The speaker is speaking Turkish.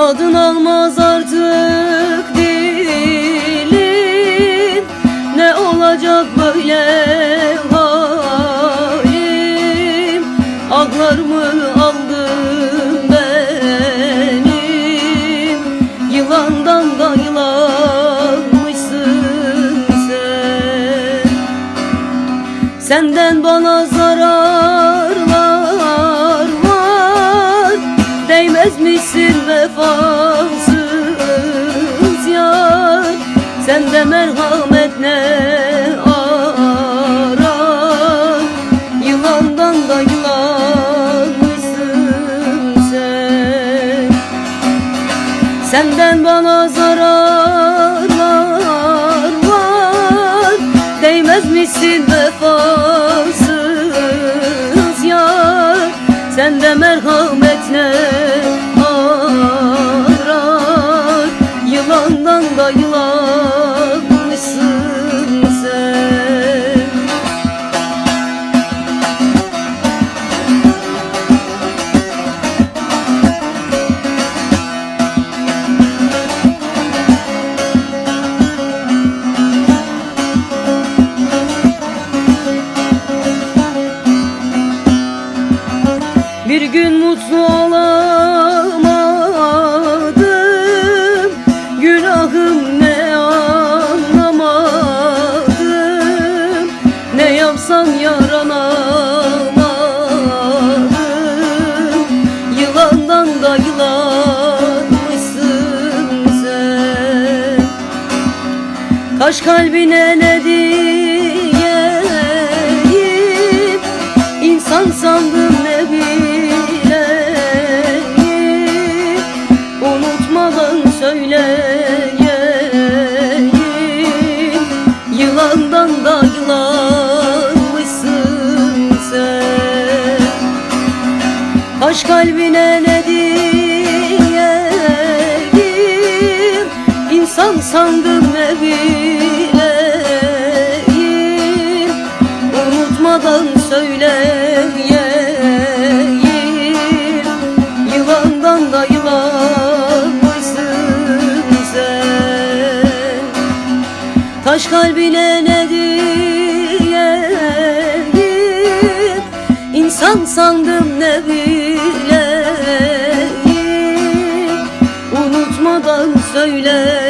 Tadın almaz artık dilim Ne olacak böyle halim? Ağlar mı aldın benim? Yılandan da yılanmışsın sen. Senden bana zararlar Değmezmişsin vefasız yar. Sende merhamet ne arar Yılandan da yılanmışsın sen. Senden bana zararlar var. Değmezmişsin vefasız yar? Sende merhamet ne Bir gün mutlu olamadım. Günahım ne anlamadım. Ne yapsam yaranamadım. Yılandan da yılanmışsın sen. Kaş kalbine ne Kaş kalbine ne diyeyim? İnsan sandım ne bileyim? Unutmadan söyleyeyim. Yılandan da yılanmışsın sen Taş kalbine ne diyeyim? İnsan sandım ne bileyim the